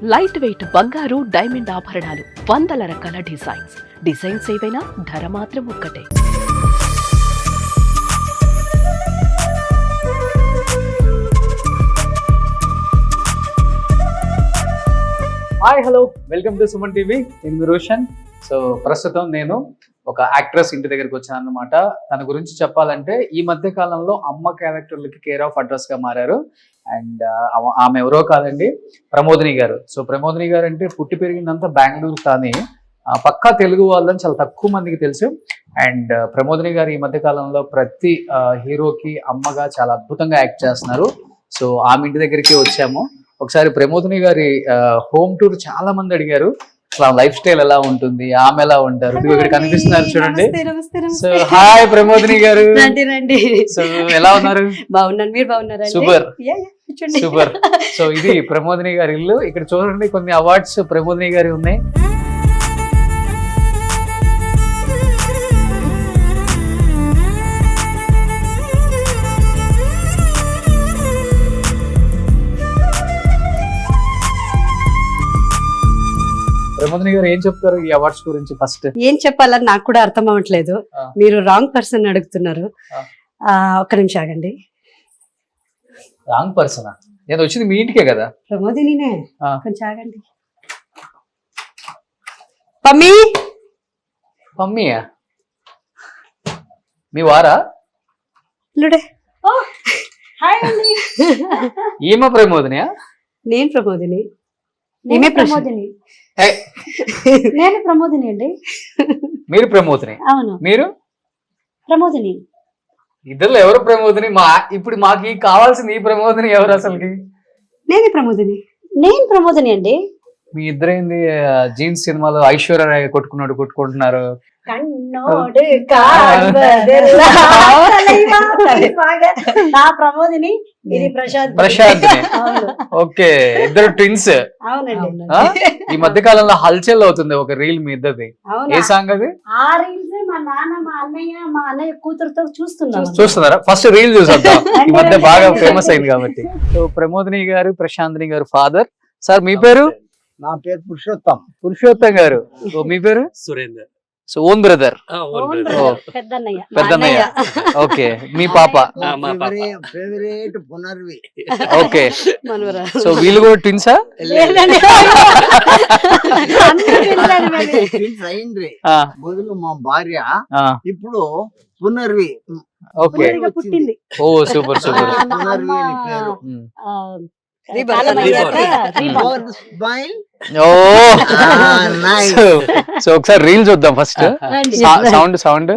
Light weight బంగారు diamond ఆభరణాలు వందల రకాల డిజైన్స్ డిజైన్స్ ఏవైనా ధర మాత్రం ఒక్కటే. Hi hello welcome to Suman TV నేను రోషన్. సో ప్రస్తుతం నేను ఒక యాక్ట్రెస్ ఇంటి దగ్గరికి వచ్చాను అనమాట తన గురించి చెప్పాలంటే ఈ మధ్య కాలంలో అమ్మ క్యారెక్టర్లకి కేర్ ఆఫ్ అడ్రస్గా మారారు. అండ్ ఆమె ఎవరో కాదండి ప్రమోదిని గారు. సో ప్రమోదిని గారు అంటే పుట్టి పెరిగిందంతా బెంగళూరు కానీ పక్కా తెలుగు వాళ్ళని చాలా తక్కువ మందికి తెలుసు. అండ్ ప్రమోదిని గారు ఈ మధ్య కాలంలో ప్రతి హీరోకి అమ్మగా చాలా అద్భుతంగా యాక్ట్ చేస్తున్నారు. సో ఆమె ఇంటి దగ్గరికి వచ్చాము. ఒకసారి ప్రమోదిని గారి హోమ్ టూర్ చాలా మంది అడిగారు. అసలు లైఫ్ స్టైల్ ఎలా ఉంటుంది? ఆమె ఎలా ఉంటారు? ఇక్కడ కనిపిస్తున్నారు చూడండి. సో. హాయ్ ప్రమోదిని గారు. సో ఎలా ఉన్నారు? బాగున్నాను. మీరు బాగున్నారా Super. సూపర్. సో ఇది ప్రమోదిని గారి ఇల్లు. ఇక్కడ చూడండి కొన్ని అవార్డ్స్ ప్రమోదిని గారి ఉన్నాయి. ప్రమోదిని గారు ఏం చెప్తారు ఈ అవార్డ్స్ గురించి ఫస్ట్ ఏం చెప్పాలని నాకు కూడా అర్థం అవ్వట్లేదు. మీరు రాంగ్ పర్సన్ అడుగుతున్నారు. ఒక్క నిమిషం ఆగండి. రాంగ్ పర్సన్ నేను వచ్చింది మీ ఇంటికే కదా? ప్రమోదినినే. ఆ. కొంచెం ఆగండి. పమ్మి! మమ్మీయా మీ వారా? లుడే ఈమె ప్రమోదినియా? నేను ప్రమోదిని. నేను. ప్రమోదిని. నేను ప్రమోదిని అండి. మీరు ప్రమోదిని. అవును. మీరు? ప్రమోదిని. ఇద్దరు ఎవరు ప్రమోదిని? మా ఇప్పుడు మాకు కావాల్సింది ఈ ప్రమోదిని ఎవరు అసలుకి? నేనే ప్రమోదిని. నేను ప్రమోదిని అండి. మీ ఇద్దరేంది జీన్స్ సినిమాలో ఐశ్వర్య రాయ్ కొట్టుకున్నాడు కొట్టుకుంటున్నారు. కన్నోడు కాల్వదెల్లా. తలైవా తలైవాగా. నా ప్రమోదిని ఇది ప్రశాంత్ ప్రశాంత్ అవును. ఓకే ఇద్దరు ట్విన్స్. అవునండి? ఈ మధ్య కాలంలో హల్చల్ అవుతుంది ఒక రీల్ మీ ఇద్దరిది. ఏ సాంగ్ అది? ఆ రీల్స్ మా నాన్న మా అన్నయ్య మా అన్నయ్య కూతురుతో చూస్తున్నాం. చూస్తున్నారా? ఫస్ట్ రీల్ చూసేద్దాం. ఈ మధ్య బాగా ఫేమస్ అయింది కాబట్టి. సో ప్రమోదిని గారు ప్రశాంతిని గారు ఫాదర్. సార్ మీ పేరు? నా పేరు పురుషోత్తం. పురుషోత్తం గారు. ఓ, మీ పేరు? Surender. So own brother? Own. పెద్దన్నయ్య. పెద్దన్నయ్య. ఓకే మీ పాప? ఆ, మా పాప. ఫేవరెట్ పునర్వి. ఓకే. మనవరా. సో వీళ్ళు కూడా ట్విన్సా లేదండి. అందరూ పిల్లలు మరి. Twins అయిండ్రి. ఆ, మొదలు మా భార్య. ఇప్పుడు పునర్వి. ఓకే. పుట్టింది. ఓ సూపర్ సూపర్. మా పునర్వి అని పేరు. ఆ, సో సో ఒకసారి రీల్ చూద్దాం ఫస్ట్. సౌండ్ సౌండ్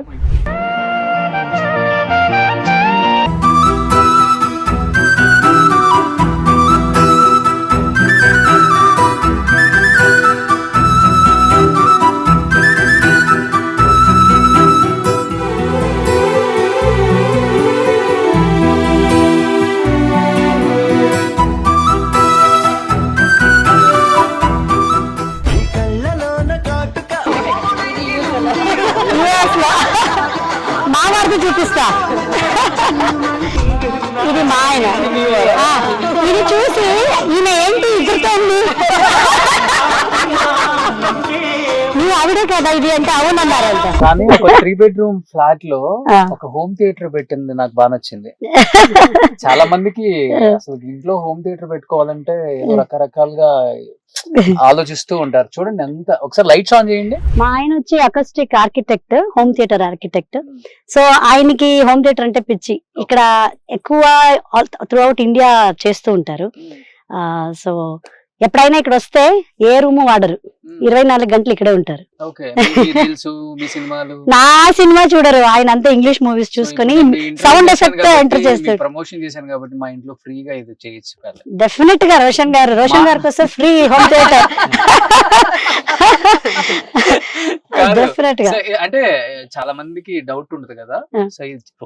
వారికి చూపిస్తా. ఇది మా ఆయన. ఇది చూసి ఈయన ఏంటి ఎగురుతోంది నువ్వు ఆవిడే కదా ఇది అంటే అవునన్నారంట. కానీ ఒక త్రీ బెడ్రూమ్ ఫ్లాట్లో. ఒక హోమ్ థియేటర్ పెట్టింది నాకు బాగా నచ్చింది. చాలా మందికి అసలు ఇంట్లో హోమ్ థియేటర్ పెట్టుకోవాలంటే రకరకాలుగా ఆలోచిస్తూ ఉంటారు. చూడండి ఎంత ఒకసారి లైట్స్ ఆన్ చేయండి. మా ఆయన వచ్చి acoustic architect home theatre architect so ఆయనకి హోమ్ థియేటర్ అంటే పిచ్చి. ఇక్కడ ఎక్కువ త్రూ అవుట్ ఇండియా చేస్తూ ఉంటారు. సో ఎప్పుడైనా ఇక్కడ వస్తే ఏ రూమ్ వాడరు. ఇరవై నాలుగు గంటలు ఇక్కడే ఉంటారు. నా సినిమా చూడరు. ఆయన అంతా ఇంగ్లీష్ మూవీస్ చూసుకొని సౌండ్ ఎఫెక్ట్ ఎంటర్ చేస్తాడు. ప్రమోషన్ చేశాను కాబట్టి మా ఇంట్లో ఫ్రీగా ఇది చేయొచ్చు డెఫినెట్గా రోషన్ గారు రోషన్ గారికి వస్తే ఫ్రీ హోమ్ థియేటర్. అంటే చాలా మందికి డౌట్ ఉంటుంది కదా. సో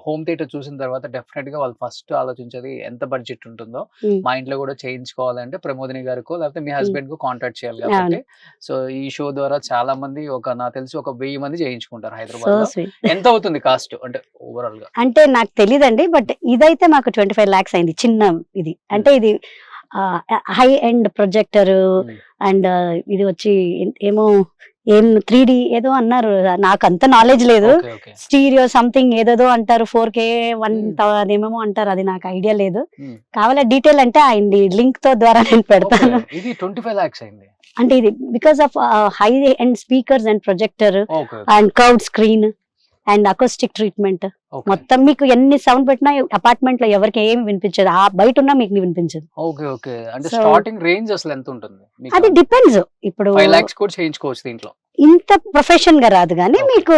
హోమ్ థియేటర్ చూసిన తర్వాత డెఫినెట్గా వాళ్ళు ఫస్ట్ ఆలోచించేది ఎంత బడ్జెట్ ఉంటుందో. మా ఇంట్లో కూడా చేయించుకోవాలంటే ప్రమోదిని గారికో లేకపోతే మీ హస్బెండ్కు కాంటాక్ట్ చేయాలి కాబట్టి. సో ఈ షో ద్వారా చాలా మంది ఒక నాకు తెలిసి ఒక వెయ్యి మంది చేయించుకుంటారు సో హైదరాబాద్ ఎంత అవుతుంది కాస్ట్? అంటే ఓవరాల్గా అంటే నాకు తెలియదండి బట్ ఇదైతే మాకు ట్వంటీ ఫైవ్ లాక్స్ అయింది చిన్న ఇది. అంటే ఇది హై ఎండ్ ప్రొజెక్టర్. అండ్ ఇది వచ్చి ఏమో ఏం త్రీ డి ఏదో అన్నారు. నాకు అంత నాలెడ్జ్ లేదు స్టీరియో సంథింగ్ ఏదేదో అంటారు. ఫోర్ కే వన్. అదేమేమో అంటారు. అది నాకు ఐడియా లేదు. Hmm. కావాలా డీటెయిల్ అంటే ఆయన లింక్తో ద్వారా నేను పెడతాను. అంటే ఇది because of high end speakers and projector and curved screen and acoustic treatment మొత్తం మీకు ఎన్ని సౌండ్ పెట్టినా అపార్ట్మెంట్లో ఎవరికి ఏమి వినిపించదు. ఆ బయట ఉన్నా మీకు వినిపించదు. ఓకే ఓకే అంటే స్టార్టింగ్ రేంజ్ అసలు ఎంత ఉంటుంది? అది డిపెండ్స్ ఇప్పుడు కూడా చేయించుకోవచ్చు దీంట్లో. ఇంత ప్రొఫెషన్గా రాదు కానీ. మీకు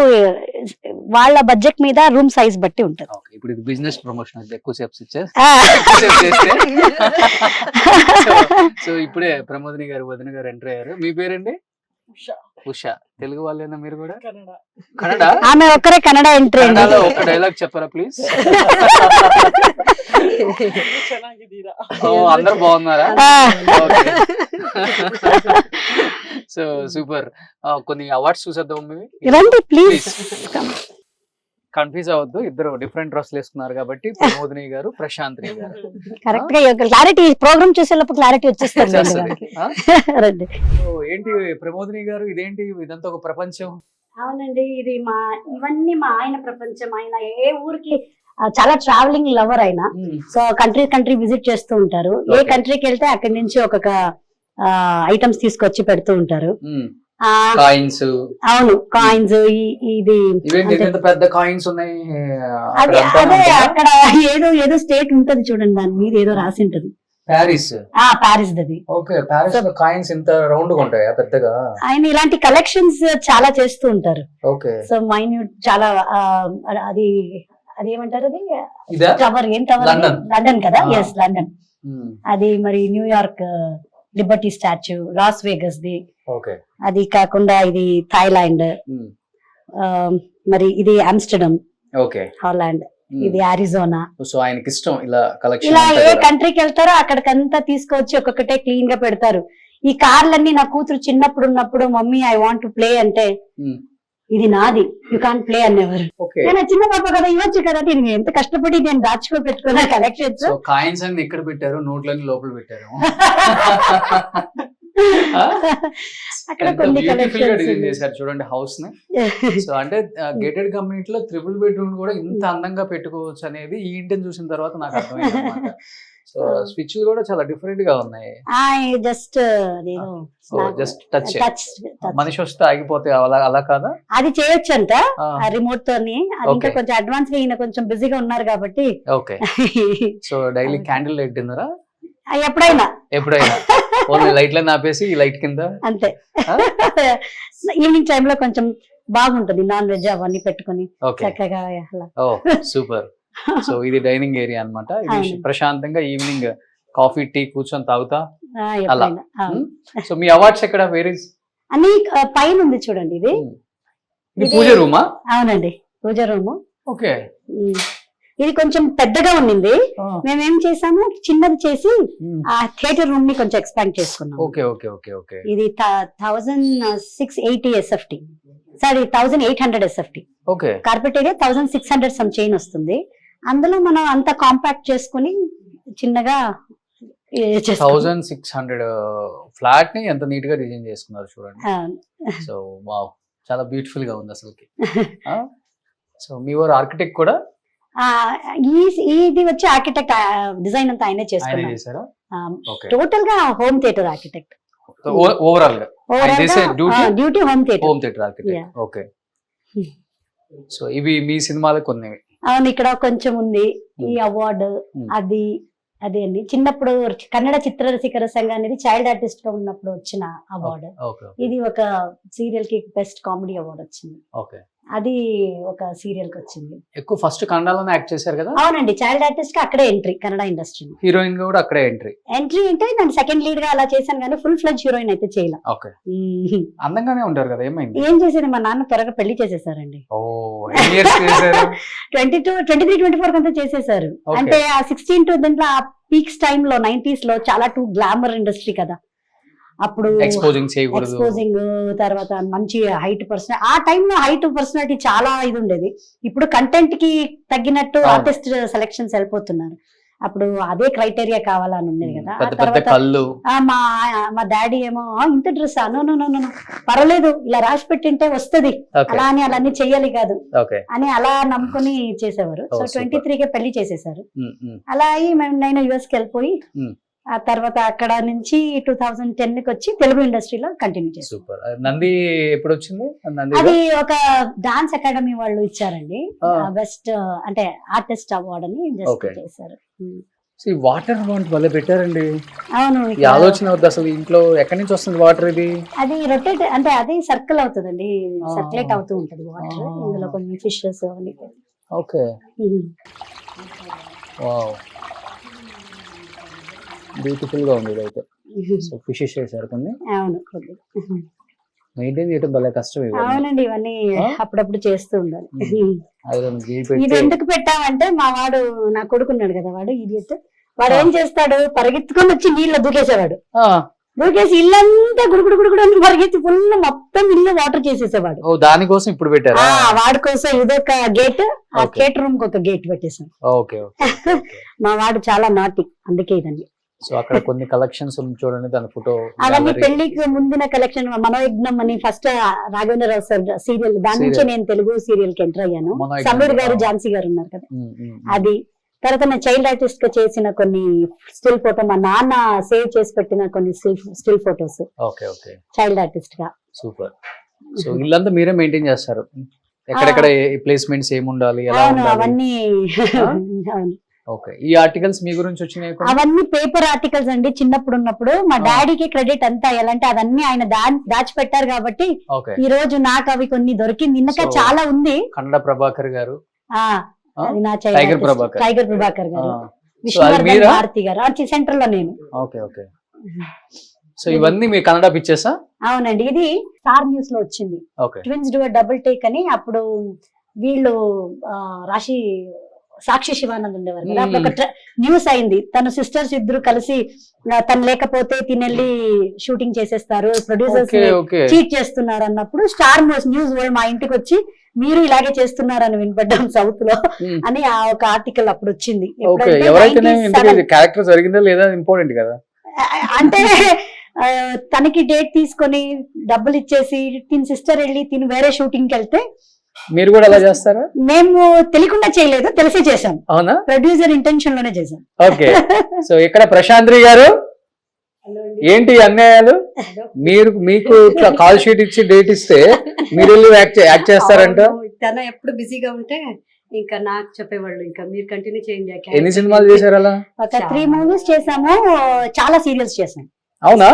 వాళ్ళ బడ్జెట్ మీద రూమ్ సైజ్ బట్టి ఉంటది. ఇప్పుడు ఇది బిజినెస్ ప్రమోషన్ అయితే ఎక్కువ సేపు సో ఇప్పుడే ప్రమోదిని గారు వదిన గారు ఎంటర్ అయ్యారు. మీ పేరండి? ఉషా. తెలుగు వాళ్ళేనా మీరు కూడా? కన్నడ. ఆమె ఒక్కరే కన్నడ ఎంట్రీ కన్నడలో ఒక డైలాగ్ చెప్పరా ప్లీజ్? ఓ అందరు బాగున్నారా? So super. కొన్ని అవార్డ్స్ చూసేద్దాం మేము రండి ప్లీజ్. కన్ఫ్యూజ్ అవ్వద్దు. ఇద్దరు డిఫరెంట్ డ్రెస్లు వేసుకున్నారు కాబట్టి ప్రమోదిని గారు ప్రశాంత్ని గారు. కరెక్ట్గా క్లారిటీ ప్రోగ్రామ్ చూసేటప్పుడు క్లారిటీ వచ్చేస్తుంది ఏంటి ప్రమోదిని గారు? ఇదేంటి? ఇదంతా ఒక ప్రపంచం? అవునండి ఇది మా ఇవన్నీ మా ఆయన ప్రపంచం. ఆయన ఏ ఊరికి చాలా ట్రావెలింగ్ లవర్ ఆయన. సో కంట్రీ కంట్రీ విజిట్ చేస్తూ ఉంటారు. ఏ. కంట్రీకి వెళ్తే అక్కడి నుంచి ఒక్కొక్క ఐటమ్స్ తీసుకొచ్చి పెడుతూ ఉంటారు. కాయిన్స్ అవును కాయిన్స్ ఇది పెద్ద కాయిన్స్ ఉన్నాయి? అదే అదే అక్కడ ఏదో ఏదో స్టేట్ ఉంటది చూడండి దాని మీద ఏదో రాసి ఉంటది. ప్యారిస్ ఆ ప్యారిస్ దది. ఓకే ప్యారిస్లో కాయిన్స్ ఇంత రౌండ్గా ఉంటాయా పెద్దగా? ఆయన ఇలాంటి కలెక్షన్స్ చాలా చేస్తూ ఉంటారు. ఓకే సో మైన్యూట్ చాలా అది అది ఏమంటారు అది? టవర్ ఏం టవర్ లండన్. కదా. ఎస్ లండన్ ఉమ్, అది మరి New York liberty statue Las Vegas the అది కాకుండా ఇది థాయిలాండ్. మరి ఇది ఆమ్స్టర్డమ్. హాలాండ్. ఇది అరిజోనా సో ఆయనకి ఇష్టం ఇలా కలెక్షన్ ఇలా ఏ కంట్రీకి వెళ్తారో అక్కడికంతా తీసుకొచ్చి ఒక్కొక్కటే క్లీన్గా పెడతారు. ఈ కార్లన్నీ నా కూతురు చిన్నప్పుడు ఉన్నప్పుడు mummy I want to play అంటే. ఇది నాది. యూ కాన్ ప్లే అనేవారు నేను చిన్న పాప కదా ఇవ్వచ్చు కదా నేను ఎంత కష్టపడి నేను దాచుకో పెట్టుకున్న కలెక్షన్స్ కాయిన్స్ అన్ని ఎక్కడ పెట్టారు? నోట్లన్నీ లోపల పెట్టారు? అక్కడ కొన్ని డిజైన్ చేశారు చూడండి హౌస్ని. సో అంటే గేటెడ్ కమ్యూనిటీ లో త్రిపుల్ బెడ్రూమ్ కూడా ఇంత అందంగా పెట్టుకోవచ్చు అనేది ఈ ఇంటిని చూసిన తర్వాత నాకు అర్థమైంది స్విచ్లు కూడా చాలా డిఫరెంట్గా ఉన్నాయి. జస్ట్ జస్ట్ టచ్ మనిషి వస్తే ఆగిపోతే అలా అలా కాదా? అది చేయొచ్చంట ఆ, ఆ రిమోట్ తోని అది ఇంకా. కొంచెం అడ్వాన్స్గా ఈయన కొంచెం బిజీగా ఉన్నారు కాబట్టి. Okay so daily candle light తిన్నారా? ఎప్పుడైనా. ఎప్పుడైనా? ఓన్లీ లైట్లను ఆపేసి లైట్ కింద? అంతే? ఈవినింగ్ టైం లో కొంచెం బాగుంటది నాన్ వెజ్ అవన్నీ పెట్టుకొని. చక్కగా సూపర్ సో ఇది డైనింగ్ ఏరియా అన్నమాట. ఇది. ప్రశాంతంగా ఈవినింగ్ కాఫీ టీ కూర్చొని తాగుతా. Hmm? సో మీ అవార్డ్స్ ఎక్కడ? వేరే అని ఆ, పైన ఉంది చూడండి ఇది. ఇది పూజ రూమా? అవునండి పూజ రూమ్. ఓకే. ఇది కొంచెం పెద్దగా ఉండింది మేము ఏం చేసాము? చిన్నది చేసి ఆ థియేటర్ రూమ్ని కొంచెం ఎక్స్పాండ్ చేసుకున్నాం ఓకే ఓకే ఓకే ఓకే. ఇది thousand six eighty SFT. Sorry thousand eight hundred SFT. Okay. Carpet area thousand six hundred some chain వస్తుంది. అందులో మనం అంత కాంపాక్ట్ చేసుకుని చిన్నగా. థౌజండ్ సిక్స్ హండ్రెడ్ ఫ్లాట్ని ఎంత నీట్గా డిజైన్ చేసుకున్నారు చూడండి. సో వావ్ చాలా బ్యూటిఫుల్గా ఉంది అసలుకి. సో మీ వారు ఆర్కిటెక్ట్ కూడా? ఈ ఇది వచ్చి ఆర్కిటెక్ట్ డిజైన్ అంతా ఆయనే చేశారా? టోటల్గా. హోమ్ థియేటర్ ఆర్కిటెక్ట్ ఓవరాల్గా? Duty home theatre home theatre architect okay so ఇవి మీ సినిమాలు కొన్ని అవును ఇక్కడ కొంచెం ఉంది ఈ. అవార్డు. అది అది అండి. చిన్నప్పుడు కన్నడ చిత్ర రసికర సంఘ అనేది చైల్డ్ ఆర్టిస్ట్గా ఉన్నప్పుడు వచ్చిన అవార్డు ఇది ఒక సీరియల్కి బెస్ట్ కామెడీ అవార్డు వచ్చింది. ఓకే. అది ఒక సీరియల్కి వచ్చింది ఎక్కువ ఫస్ట్ కన్నడలోనే యాక్ట్ చేశారు కదా? అవునండి. చైల్డ్ ఆర్టిస్ట్కి అక్కడే ఎంట్రీ కన్నడ ఇండస్ట్రీ హీరోయిన్ కూడా అక్కడే ఎంట్రీ. ఎంట్రీ అంటే నేను సెకండ్ లీడ్గా అలా చేశాను కానీ ఫుల్ ఫ్లెజ్ హీరోయిన్ అయితే చేయలే. ఓకే. అందంగానే ఉంటారు కదా? ఏమైంది? ఏం చేసేది మా నాన్న త్వరగా పెళ్ళి చేసేసారండి. ఓ twenty two twenty three twenty four అంతా చేసేసారు. అంటే ఆ సిక్స్టీన్ టు దీంట్లో ఆ పీక్స్ టైమ్లో నైన్టీస్లో చాలా టూ గ్లామర్ ఇండస్ట్రీ కదా? అప్పుడు ఎక్స్పోజింగ్ చేయకూడదు. ఎక్స్పోజింగ్ తర్వాత మంచి హైట్ పర్సన్ ఆ టైంలో హైట్ పర్సనాలిటీ చాలా ఇది ఉండేది. ఇప్పుడు కంటెంట్కి తగ్గినట్టు. ఆర్టిస్ట్ సెలెక్షన్స్ వెళ్ళిపోతున్నారు. అప్పుడు అదే క్రైటీరియా కావాలని ఉండేది కదా. తర్వాత మా మా డాడీ ఏమో "ఆ, ఇంత డ్రెస్ నో పర్వాలేదు ఇలా రాసి పెట్టింటే వస్తది. అలా అని అలా చెయ్యాలి కాదు. అని అలా నమ్ముకుని చేసేవారు. సో. ట్వంటీ త్రీకే పెళ్ళి చేసేసారు. అలా అయ్యి మేము నేను యుఎస్కి వెళ్ళిపోయి. ఆ తర్వాత అక్కడ నుంచి టూ థౌజండ్ టెన్కి వచ్చి తెలుగు ఇండస్ట్రీలో కంటిన్యూ చేశాను సూపర్. నంది ఎప్పుడు వచ్చింది నంది అది ఒక డాన్స్ అకాడమీ వాళ్ళు ఇచ్చారండి. బెస్ట్ అంటే ఆర్టిస్ట్ అవార్డ్ అని జస్ట్. చేశారు. ఈ వాటర్ బాండ్ భలే పెట్టారండి. అవును ఈ ఆలోచన వద్దు అసలు ఇంట్లో ఎక్కడి నుంచి వస్తుంది వాటర్ ఇది? అది రొటేట్ అంటే అది సర్కిల్ అవుతుందండి. సర్క్యులేట్ అవుతూ ఉంటది వాటర్. ఇందులో కొన్ని ఫిషెస్ ఓకే. వావ్. బ్యూటిఫుల్గా ఉంది ఇదైతే. సో ఫిషెస్ చేశారు కొన్ని. అవును. మెయింటైన్ చేయడం భలే కష్టం అవునండి ఇవన్నీ? అప్పుడప్పుడు చేస్తూ ఉండాలి. ఇది ఎందుకు పెట్టామంటే మా వాడు నా కొడుకున్నాడు కదా వాడు ఇడియట్ వాడు ఏం చేస్తాడు? పరిగెత్తుకొని వచ్చి నీళ్ళ దూకేసేవాడు. దూకేసి ఇల్లంతా గుడుగుడు గుడుగుడు అని పరిగెత్తి ఫుల్ మొత్తం ఇల్లు వాటర్ చేసేసేవాడు. ఓ దానికోసం ఇప్పుడు పెట్టారా? వాడి కోసం ఇదొక గేట్ ఆ. గేట్ రూమ్కి ఒక గేట్ పెట్టేసాం ఓకే ఓకే మా వాడు చాలా నాటి అందుకే ఇదండి. సో అక్కడ కొన్ని కలెక్షన్స్ చూడండి దాని ఫోటో అవన్నీ పెళ్ళికి ముందున కలెక్షన్ మనోయజ్ఞం అని ఫస్ట్ రాఘవేంద్రరావు సార్ సీరియల్ దాని నుంచి. నేను తెలుగు సీరియల్కి ఎంటర్ అయ్యాను. సమీర్ గారు. ఝాన్సీ గారు ఉన్నారు కదా. అది తర్వాత నేను చైల్డ్ ఆర్టిస్ట్గా చేసిన కొన్ని స్టిల్ ఫోటో మా నాన్న సేవ్ చేసి పెట్టిన కొన్ని still photos okay okay. Child ఆర్టిస్ట్గా. సూపర్. సో ఇల్లంతా మీరే మెయింటైన్ చేస్తారు. ఎక్కడెక్కడ ప్లేస్మెంట్స్ ఏమి ఉండాలి ఎలా అవును ఉండాలి? అవన్నీ అవును. ఓకే. ఈ ఆర్టికల్స్ మీ గురించి వచ్చినాయి? అవన్నీ పేపర్ ఆర్టికల్స్ అండి చిన్నప్పుడు ఉన్నప్పుడు. మా. డాడీకి క్రెడిట్ అంతా ఎలా అంటే అవన్నీ ఆయన దాచిపెట్టారు కాబట్టి ఈ రోజు నాకు అవి కొన్ని దొరికింది. ఇంకా చాలా ఉంది. కన్నడ ప్రభాకర్ గారు. టైగర్ ప్రభాకర్. టైగర్ ప్రభాకర్ గారు. విష్ణువర్ధన్? భారతి గారు. సెంటర్లో నేను. Okay okay. సో ఇవన్నీ మీ కన్నడ పిక్చర్సా? అవునండి. ఇది స్టార్ న్యూస్లో వచ్చింది ట్విన్స్ డూ డబుల్ టేక్ అని అప్పుడు వీళ్ళు రాశి సాక్షి శివానంద్ ఉండేవారు కదా. అప్పుడు ఒక న్యూస్ అయింది. తన సిస్టర్స్ ఇద్దరు కలిసి తను లేకపోతే తినెళ్ళి షూటింగ్ చేసేస్తారు. ప్రొడ్యూసర్స్ చీట్ చేస్తున్నారు అన్నప్పుడు స్టార్ న్యూస్ న్యూస్ వరల్డ్ మా ఇంటికి వచ్చి మీరు ఇలాగే చేస్తున్నారని వినపడ్డాం సౌత్లో. అని ఆ ఒక ఆర్టికల్ అప్పుడు వచ్చింది. ఓకే ఎప్పుడంటే ఎవరైతేనే 97 క్యారెక్టర్ జరిగిందా లేదా ఇంపార్టెంట్ కదా. ఆ- అంటే తనకి డేట్ తీసుకొని డబ్బులు ఇచ్చేసి తిని సిస్టర్ వెళ్ళి తిని వేరే షూటింగ్కి వెళ్తే మీరు కూడా అలా చేస్తారా? మేము తెలియకుండా చేయలేదు తెలిసే చేసాం అవునా? ప్రొడ్యూసర్ ఇంటెన్షన్లోనే చేసాం ఓకే. సో ఇక్కడ ప్రశాంత్రి గారు ఏంటి అన్యాయాలు? మీరు మీకు ఇట్లా కాల్ షీట్ ఇచ్చి డేట్ ఇస్తే మీరు వెళ్ళి యాక్ట్ యాక్ట్ చేస్తారంట? తన ఎప్పుడు బిజీగా ఉంటే ఇంకా నాకు చెప్పేవాళ్ళు ఇంకా మీరు కంటిన్యూ చేయండి ఎన్ని సినిమాలు. చేశారు అలా? ఒక త్రీ మూవీస్ చేసాము చాలా సీరియల్స్ చేసాం అవునా?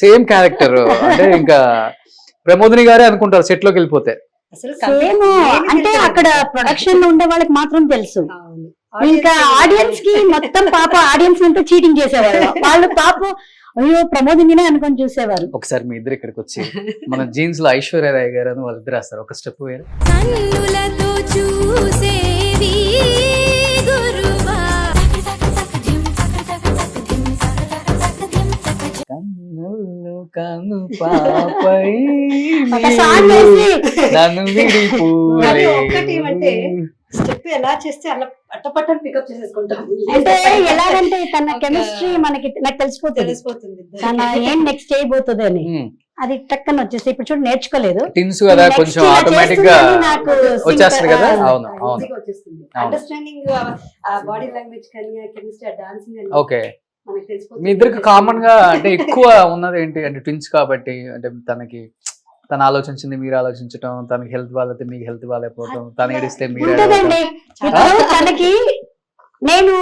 సేమ్ క్యారెక్టర్ అంటే ఇంకా ప్రమోదిని గారే అనుకుంటారు సెట్లోకి వెళ్ళిపోతే. అసలు సేమ్ అంటే. అక్కడ ప్రొడక్షన్లో ఉండే వాళ్ళకి మాత్రం తెలుసు. ఇంకా ఆడియన్స్కి మొత్తం పాప ఆడియన్స్ అంతా చీటింగ్ చేసేవాళ్ళు వాళ్ళు పాప అయ్యో ప్రమోదినినే అనుకొని చూసేవారు. ఒకసారి మీ ఇద్దరు ఇక్కడికి వచ్చి మన జీన్స్లో ఐశ్వర్య రాయ్ గారు అని వాళ్ళిద్దరు వేస్తారు ఒక స్టెప్ వేరు. కన్నులతో కను పాపై నన్ను విడిపోలే స్టెప్ ఎలా చేస్తే అలా పట్టపట్టని పికప్ చేసేసుకుంటాం? అంటే ఎలాగంటే తన కెమిస్ట్రీ మనకి నాకు తెలిసిపోతుంది. తెలిసిపోతుంది. తన ఏం నెక్స్ట్ చేయబోతుంది అని. అది టక్కన వచ్చేసి ఇప్పుడు చూడు నేర్చుకోలేదు. టిన్స్ కదా కొంచెం ఆటోమేటిక్గా వచ్చేస్తుంది కదా? అవును అవును. అండర్స్టాండింగ్ బాడీ లాంగ్వేజ్ కానీ కెమిస్ట్రీ డాన్సింగ్ ఓకే మీ ఇద్దరికి కామన్గా అంటే ఎక్కువ ఉన్నది ఏంటి? అంటే ట్విన్స్ కాబట్టి అంటే తనకి తను ఆలోచించింది మీరు ఆలోచించటం తనకి హెల్త్ వాళ్ళైతే మీకు హెల్త్ వాళ్ళైపోవటం తను ఏడిస్తే మీరు ఉంటదండి చాలా ఇప్పుడు తనకి నేను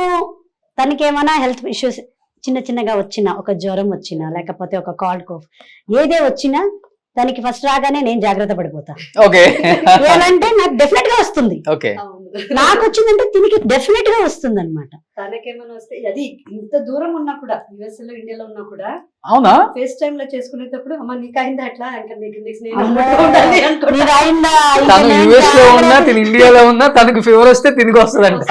తనకి ఏమైనా హెల్త్ ఇష్యూస్ చిన్న చిన్నగా వచ్చిన ఒక జ్వరం వచ్చినా లేకపోతే ఒక కాల్డ్ కోఫ్ ఏదే వచ్చినా తనకి ఫస్ట్ రాగానే నేను జాగ్రత్త పడిపోతా. ఓకే. ఏమంటే నాకు డెఫినెట్గా వస్తుంది. ఓకే. నాకు వచ్చిందంటే తినికి డెఫినెట్గా వస్తుంది అనమాట తనకేమైనా వస్తే అది ఇంత దూరం ఉన్నా కూడా యుఎస్లో ఇండియాలో ఉన్నా కూడా అవునా? ఫేస్ టైమ్లో చేసుకునేటప్పుడు అమ్మ నీకు అయిందా అట్లా? ఇంకా నీకు తను యుఎస్లో ఉన్నా తిని ఇండియాలో ఉన్నా తనకు ఫీవర్ వస్తే తిరిగి వస్తుందంట.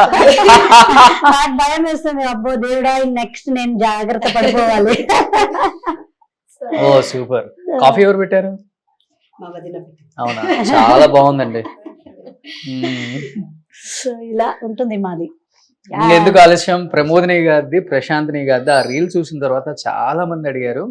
నాకు భయం వేస్తుంది అబ్బో దేవుడా నెక్స్ట్ నేను జాగ్రత్త పడిపోవాలి. ఓ సూపర్. కాఫీ ఎవరు పెట్టారు? అవునా? చాలా బాగుందండి. సో ఇలా ఉంటుంది మాది. ఎందుకు ఆలస్యం? ప్రమోదిని గారిది ప్రశాంతిని గారిది ఆ రీల్ చూసిన తర్వాత చాలా మంది అడిగారు.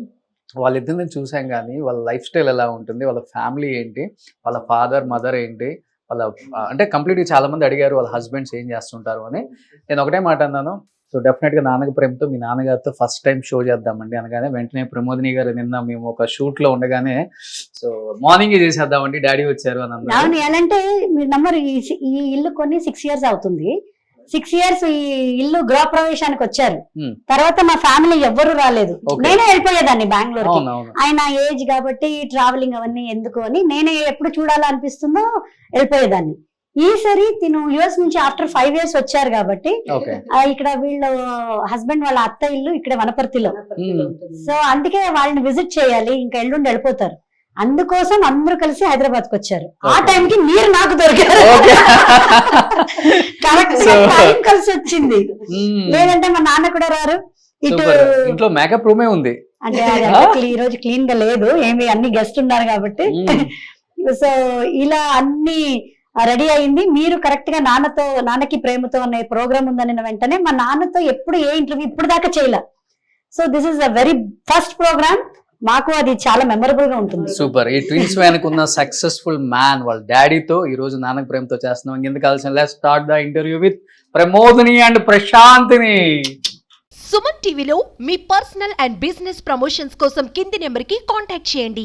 వాళ్ళిద్దరిని చూసాం కానీ వాళ్ళ లైఫ్ స్టైల్ ఎలా ఉంటుంది? వాళ్ళ ఫ్యామిలీ ఏంటి? వాళ్ళ ఫాదర్ మదర్ ఏంటి? వాళ్ళ అంటే కంప్లీట్గా చాలా మంది అడిగారు వాళ్ళ హస్బెండ్స్ ఏం చేస్తుంటారు అని. నేను ఒకటే మాట అన్నాను. సో డెఫినెట్గా నాన్నకి ప్రేమతో మీ నాన్నగారితో ఫస్ట్ టైం షో చేద్దామండి అనగానే వెంటనే ప్రమోదిని గారు నిన్న మేము ఒక షూట్లో ఉండగానే సో మార్నింగ్ చేసేద్దామండి డాడీ వచ్చారు అని అన్నారు. ఎలాంటే మీరు నమ్మరు ఈ ఇల్లు కొన్ని సిక్స్ ఇయర్స్ అవుతుంది. సిక్స్ ఇయర్స్ ఈ ఇల్లు గృహ ప్రవేశానికి వచ్చారు. తర్వాత మా ఫ్యామిలీ ఎవ్వరు రాలేదు. నేనే వెళ్ళిపోయేదాన్ని బెంగళూరు ఆయన ఏజ్ కాబట్టి ట్రావెలింగ్ అవన్నీ ఎందుకు అని నేనే ఎప్పుడు చూడాలనిపిస్తుందో వెళ్ళిపోయేదాన్ని. ఈసారి తిను యుఎస్ నుంచి ఆఫ్టర్ ఫైవ్ ఇయర్స్ వచ్చారు కాబట్టి ఇక్కడ వీళ్ళు హస్బెండ్ వాళ్ళ అత్త ఇల్లు ఇక్కడ వనపర్తిలో. సో అందుకే వాళ్ళని విజిట్ చేయాలి ఇంకా ఎల్లుండి వెళ్ళిపోతారు. అందుకోసం అందరూ కలిసి హైదరాబాద్కి వచ్చారు. ఆ. టైం కి మీరు నాకు దొరికారు. కరెక్ట్ టైం కలిసి వచ్చింది. లేదంటే మా నాన్న కూడా రారు. ఇటు ఇంట్లో మేకప్ రూమే ఉంది. అంటే ఈ రోజు క్లీన్గా లేదు. ఏమి అన్ని గెస్ట్ ఉన్నారు కాబట్టి. మ్మ్. సో ఇలా అన్ని రెడీ అయింది. మీరు కరెక్ట్గా నాన్నతో నాన్నకి ప్రేమతో అనే ప్రోగ్రామ్ ఉందని వెంటనే మా నాన్నతో ఎప్పుడు ఏ ఇంటర్వ్యూ ఇప్పుడు దాకా చేయలే. So this is a very first program మాకు అది చాలా మెమరబుల్గా ఉంటుంది. సూపర్ ఈ ట్విన్స్ వెనక ఉన్న సక్సెస్ఫుల్ మ్యాన్ వాళ్ళ డాడీతో ఈ రోజు నాన్నకు ప్రేమతో చేస్తున్నాం. ఇంకెందుకు కావాల్సిన let start the interview with Pramodini and Prashanthini. Suman టీవీలో మీ పర్సనల్ అండ్ బిజినెస్ ప్రమోషన్స్ కోసం కింది నెంబర్కి కాంటాక్ట్ చేయండి.